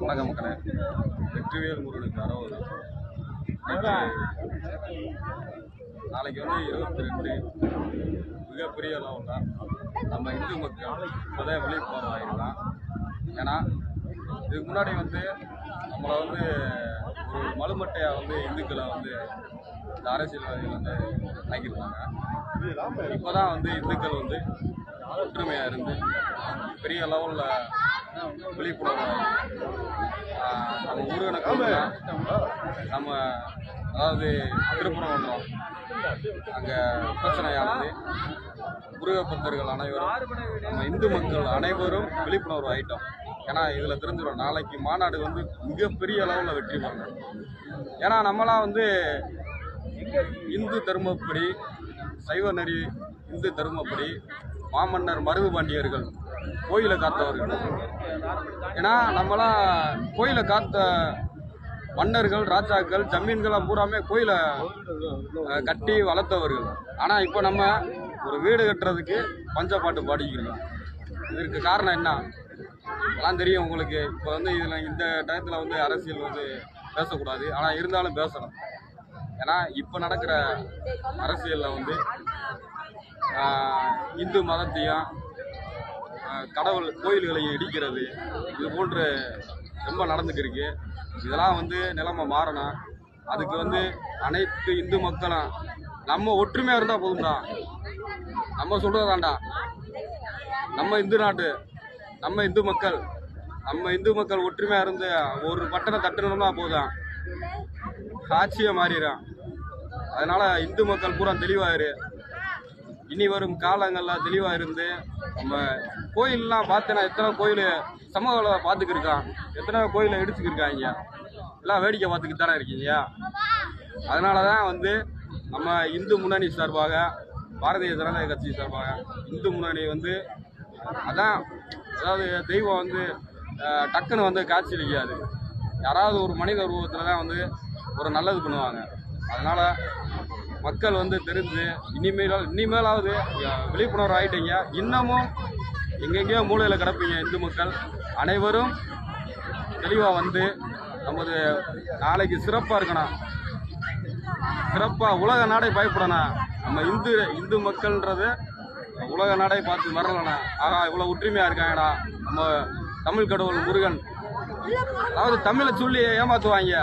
வணக்கம் மக்களே. வெற்றிவேல் முருகனுக்கு அறவது நாளைக்கு வந்து இருபத்தி ரெண்டு மிகப்பெரிய அளவில் தான் நம்ம இந்து மக்கள் இப்போதான் விழிப்புணர்வு ஆகிருக்கலாம் ஏன்னா இதுக்கு முன்னாடி வந்து நம்மளை வந்து ஒரு மலுமட்டையாக வந்து இந்துக்களை வந்து இந்த அரசியல்வாதிகள் வந்து ஆக்கியிருந்தாங்க இப்போதான் வந்து இந்துக்கள் வந்து ஒற்றுமையாக இருந்து பெரிய லெவலில் விழிப்புணர்வு நம்ம வந்து நம்ம அதாவது திருப்பரங்குன்றம் அங்கே பிரச்சனையானது. முருக பக்தர்கள் அனைவரும் நம்ம இந்து மக்கள் அனைவரும் விழிப்புணர்வு ஆயிட்டோம் ஏன்னா இதில் தெரிஞ்சிடும் நாளைக்கு மாநாடு வந்து மிகப்பெரிய அளவில் வெற்றி பெறணும். ஏன்னா நம்மளாம் வந்து இந்து தர்மப்படி சைவ நெறி இந்து தர்மப்படி மாமன்னர் மருது பாண்டியர்கள் கோயிலை காத்தவர்கள் ஏன்னா நம்மளாம் கோயிலை காத்த மன்னர்கள் ராஜாக்கள் ஜமீன்கள்லாம் பூராமே கோயிலை கட்டி வளர்த்தவர்கள். ஆனால் இப்போ நம்ம ஒரு வீடு கட்டுறதுக்கு பஞ்சப்பாட்டு பாடிக்கிறோம். இதற்கு காரணம் என்ன? எல்லாம் தெரியும் உங்களுக்கு. இப்போ வந்து இதில் இந்த டயத்தில் வந்து அரசியல் வந்து பேசக்கூடாது. ஆனால் இருந்தாலும் பேசணும். ஏன்னா இப்போ நடக்கிற அரசியலில் வந்து இந்து மதத்தையும் கடவுள் கோயில்களையும் இடிக்கிறது இது போன்று ரொம்ப நடந்துக்கிருக்கு இதெல்லாம் வந்து நிலைமை மாறணும். அதுக்கு வந்து அனைத்து இந்து மக்களும் நம்ம ஒற்றுமையாக இருந்தால் போதும்டா. நம்ம சொல்கிறதாண்டா நம்ம இந்து நாட்டு நம்ம இந்து மக்கள் நம்ம இந்து மக்கள் ஒற்றுமையாக இருந்து ஒரு பட்டனை தட்டணும்னா போதும். ஆட்சியை மாறிடும். அதனால் இந்து மக்கள் பூரா தெளிவாயிரு. இனி வரும் காலங்கள்லாம் தெளிவாக இருந்து நம்ம கோயிலெலாம் பார்த்தேன்னா எத்தனை கோயில் சமூக பார்த்துக்கிருக்கான் எத்தனை கோயிலை இடிச்சுக்கிருக்காங்க எல்லாம் வேடிக்கை பார்த்துக்கிட்டு தானே இருக்கீங்க? அதனால தான் வந்து நம்ம இந்து முன்னணி சார்பாக பாரதிய ஜனதா கட்சி சார்பாக இந்து முன்னணி வந்து அதான் அதாவது தெய்வம் வந்து டக்குன்னு வந்து காட்சி அளிக்காது யாராவது ஒரு மனித உருவத்தில் தான் வந்து ஒரு நல்லது பண்ணுவாங்க. அதனால் மக்கள் வந்து தெரிஞ்சு இனிமேல் இனிமேலாவது விழிப்புணர்வு ஆகிட்டீங்க இன்னமும் எங்கெங்கேயோ மூலையில் கிடப்பீங்க இந்து மக்கள். அனைவரும் தெளிவாக வந்து நமது நாளைக்கு சிறப்பாக இருக்கணும். சிறப்பாக உலக நாடே பயப்படணும். நம்ம இந்து இந்து மக்கள்ன்றது உலக நாடே பார்த்து வரலண்ணா. ஆகா இவ்வளோ ஒற்றுமையாக இருக்காங்கடா. நம்ம தமிழ் கடவுள் முருகன். அதாவது தமிழை சொல்லி ஏமாற்றுவாங்க